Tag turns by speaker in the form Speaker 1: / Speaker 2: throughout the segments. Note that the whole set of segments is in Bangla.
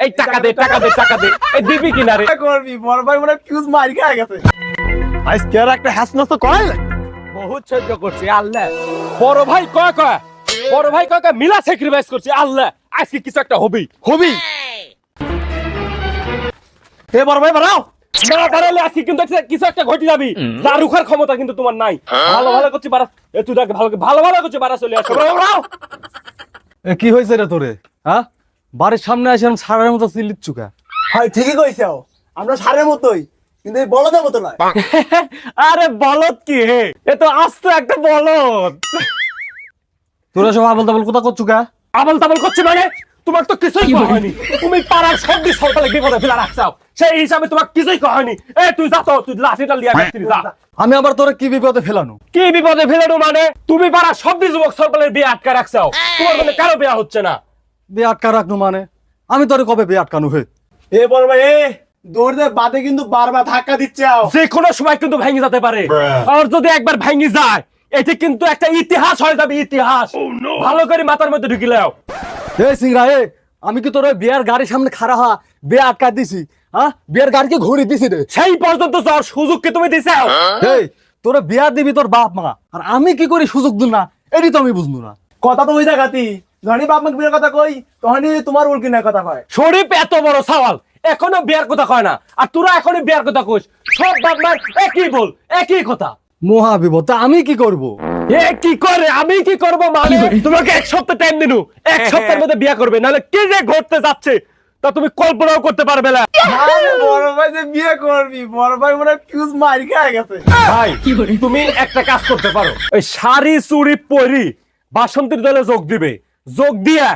Speaker 1: এই টাকা দে টাকা দে টাকা দে। এই দিবি কিনা রে?
Speaker 2: করবি? বড় ভাই মনে ফিউজ মারি খেয়ে গেছে। আজকে আর একটা নষ্ট করাই
Speaker 1: বহুত সহ্য করছি আল্লাহ। বড় ভাই কয় কয়? বড় ভাই কয় কয় মিলা স্যাক্রিফাইস করছি আল্লাহ। আজকে কিছু একটা হবেই
Speaker 2: হবি? এ বড় ভাই বাড়াও।
Speaker 1: না দাঁড়ালে আজকে কিন্তু কিছু একটা ঘটে যাবি। যা ক্ষমতা কিন্তু তোমার নাই। ভালো ভালো করছি বাড়া। এ তুই দেখ ভালো ভালো ভালো করছি বাড়া চলে আসো
Speaker 3: এ কি হয়েছে রে তোরে? হ্যাঁ? বাড়ির সামনে আসে আমি সারের মতো চিল্লির চুকা
Speaker 2: হয় ঠিকই কইছে আমরা সারের মতোই কিন্তু এই বলদের মতো নয়।
Speaker 1: আরে বলত কি হে? এ তো আস্ত একটা বলত
Speaker 3: তোরা সব আবল তাবল কোথা করছু কা?
Speaker 1: আবল তাবল করছে মানে তোমার তো কিছুই কহনি। তুমি পাড়ার সব দিক সকালে বিপদে ফেলা রাখছাও। সেই হিসাবে তোমার কিছুই কহনি। এ তুই যা তো তুই লাঠিটা লিয়া গেছিলি যা।
Speaker 3: আমি আবার তোরা কি বিপদে ফেলানো?
Speaker 1: কি বিপদে ফেলানো মানে? তুমি পাড়ার সব দিক যুবক সকালের বিয়ে আটকা রাখছাও। তোমার মানে কারও বিয়ে হচ্ছে না।
Speaker 3: বিয়ে আটকা রাখনো মানে? আমি তোরে কবে বিয়ে আটকানো হয়ে
Speaker 2: এ বড় ভাই এ দৌড়তে বাদে কিন্তু বারবার ধাক্কা দিচ্ছে আও।
Speaker 1: যে কোনো সময় কিন্তু ভেঙে যেতে পারে। আর যদি একবার ভেঙে যায় এতে কিন্তু একটা ইতিহাস হয়ে যাবে ইতিহাস। ভালো করে মাথার মধ্যে ঢুকিলেও
Speaker 3: সিংরা এ আমি কি তোর ওই বিয়ার গাড়ির সামনে খাড়া হা বিয়ে আটকা দিছি? হ্যাঁ বিয়ের গাড়িকে ঘুরি দিছি রে।
Speaker 1: সেই পর্যন্ত যাওয়ার সুযোগ কি তুমি দিছাও
Speaker 3: এই তোরা বিয়া দিবি তোর বাপ মা। আর আমি কি করি সুযোগ দিন না এটি তো আমি বুঝব না।
Speaker 2: কথা তো ওই জায়গাতি যখনই বাপ মাকে বিয়ের কথা কই? তখনই তোমার উল্কিনের কথা কয়।
Speaker 1: শরীফ এত বড় সওয়াল। এখনও বিয়ার কথা কয় না। আর তোরা এখনই বিয়ার কথা কইস। সব বাপ মার একই বল একই কথা।
Speaker 3: মহা বিপদ তা আমি কি করব?
Speaker 1: এ কি করে? আমি কি করব মানে? তোমাকে এক সপ্তাহ টাইম দিনু। এক সপ্তাহের মধ্যে বিয়া করবে। নাহলে কি যে ঘটতে যাচ্ছে তা তুমি কল্পনাও করতে পারবে না।
Speaker 2: বড় ভাই যে বিয়ে করবি বড় ভাই মনে ফিউজ মারি খেয়ে গেছে।
Speaker 1: ভাই তুমি একটা কাজ করতে পারো। ওই শাড়ি চুড়ি পরি বাসন্তীর দলে যোগ দিবে। যোগ দিয়া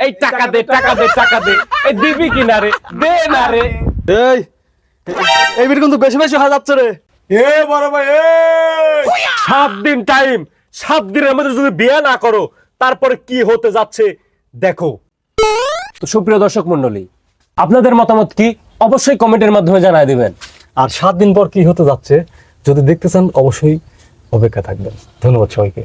Speaker 1: এই টাকা দে টাকা দে টাকা দে এই দিবি কিনা রে? দে না রে।
Speaker 3: এই এই বিট কিন্তু বেশি বেশি হয়ে যাচ্ছে রে।
Speaker 2: এ বড় ভাই এ!
Speaker 1: সাত দিন টাইম সাত দিনের মধ্যে যদি বিয়ে না করো তারপরে কি হতে যাচ্ছে দেখো। তো সুপ্রিয় দর্শক মন্ডলী আপনাদের মতামত কি? অবশ্যই কমেন্টের মাধ্যমে জানাই দিবেন।
Speaker 3: আর সাত দিন পর কি হতে যাচ্ছে যদি দেখতে চান অবশ্যই অপেক্ষা থাকবেন। ধন্যবাদ সবাইকে।